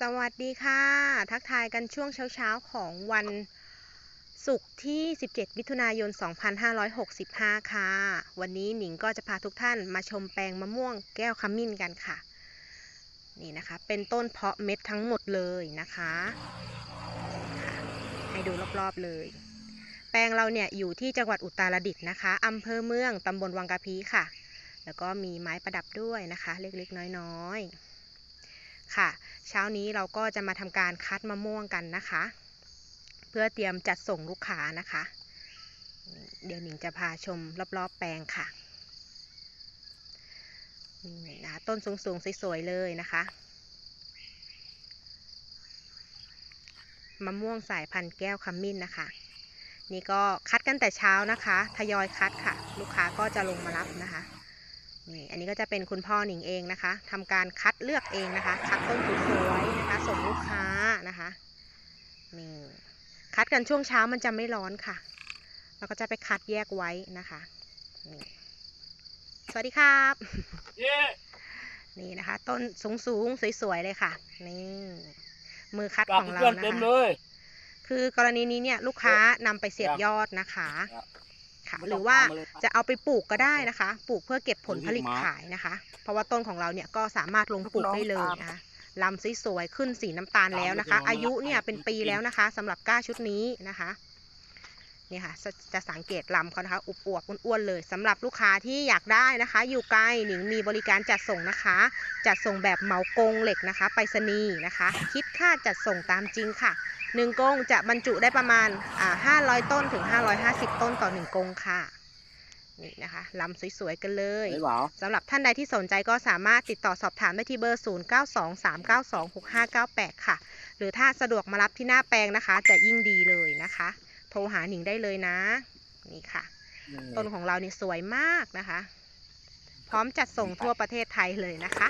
สวัสดีค่ะ ทักทายกันช่วงเช้าๆ ของวันศุกร์ที่ 17 มิถุนายน 2565 ค่ะ วันนี้หนิงก็จะพาทุกท่านมาชมแปลงมะม่วงแก้วขมิ้นกันค่ะ นี่นะคะ เป็นต้นเพาะเม็ดทั้งหมดเลยนะคะค่ะให้ดูรอบๆเลย แปลงเราเนี่ยอยู่ที่จังหวัดอุตรดิตถ์นะคะอำเภอเมืองตำบลวังกะพีค่ะ แล้วก็มีไม้ประดับด้วยนะคะ เล็กๆ น้อยๆ ค่ะ เช้านี้เราก็จะมาทำการคัดมะม่วงกันนะคะ เพื่อเตรียมจัดส่งลูกค้านะคะ เดี๋ยวหนิงจะพาชมรอบๆแปลงค่ะนี่นะต้นสูงๆสวยๆเลยนะคะมะม่วงสายพันธุ์แก้วขมิ้นนะคะ นี่ก็คัดกันแต่เช้านะคะ ทยอยคัดค่ะ ลูกค้าก็จะลงมารับนะคะ นี่อันนี้ก็จะเป็นคุณพ่อหนิงเองนะคะทำการคัดเลือกเองนะคะ คัดต้นสวยๆนะคะ ส่งลูกค้านะคะนี่คัดกันช่วงเช้ามันจะไม่ร้อนค่ะเราก็จะไปคัดแยกไว้นะคะนี่สวัสดีครับเย้นี่นะคะ ต้นสูงๆสวยๆเลยค่ะ นี่มือคัดปากของเราเพื่อนนะเต็มคะเลยคือกรณีนี้เนี่ยลูกค้านำไปเสียบครับยอดนะคะ ครับค่ะไม่หต้รือองว่าตามมาเลยครับจะเอาไปปลูกก็ได้นะคะ ปลูกเพื่อเก็บผลอยู่ที่ผลิตม้าขายนะคะ เพราะว่าต้นของเราเนี่ยก็สามารถลงปลูกได้เลยนะคะลำสวยๆขึ้นสีน้ำตาลแล้วนะคะตามไปอายุเนี่ยตามไปเป็นปีจริงๆแล้วนะคะสำหรับก้าชุดนี้นะคะ นี่ค่ะจะจะสังเกตลำเขานะคะอุบอวบๆอ้วนๆเลยสำหรับลูกค้าที่อยากได้นะคะ อยู่ไกลหนิงมีบริการจัดส่งนะคะ จัดส่งแบบเหมากงเหล็กนะคะ ไปรษณีย์นะคะ คิดค่าจัดส่งตามจริงค่ะหนึ่งกงจะบรรจุได้ประมาณอ่า500 ต้นถึง 550 ต้นต่อหนึ่งกงค่ะนี่นะคะลำสวยๆกันเลยไม่เปล่าสำหรับท่านใดที่สนใจก็สามารถติดต่อสอบถามได้ที่เบอร์ 0923926598 ค่ะ หรือถ้าสะดวกมารับที่หน้าแปลงนะคะ จะยิ่งดีเลยนะคะ โทรหาหนิงได้เลยนะ นี่ค่ะ ต้นของเรานี่สวยมากนะคะ พร้อมจัดส่งทั่วประเทศไทยเลยนะคะ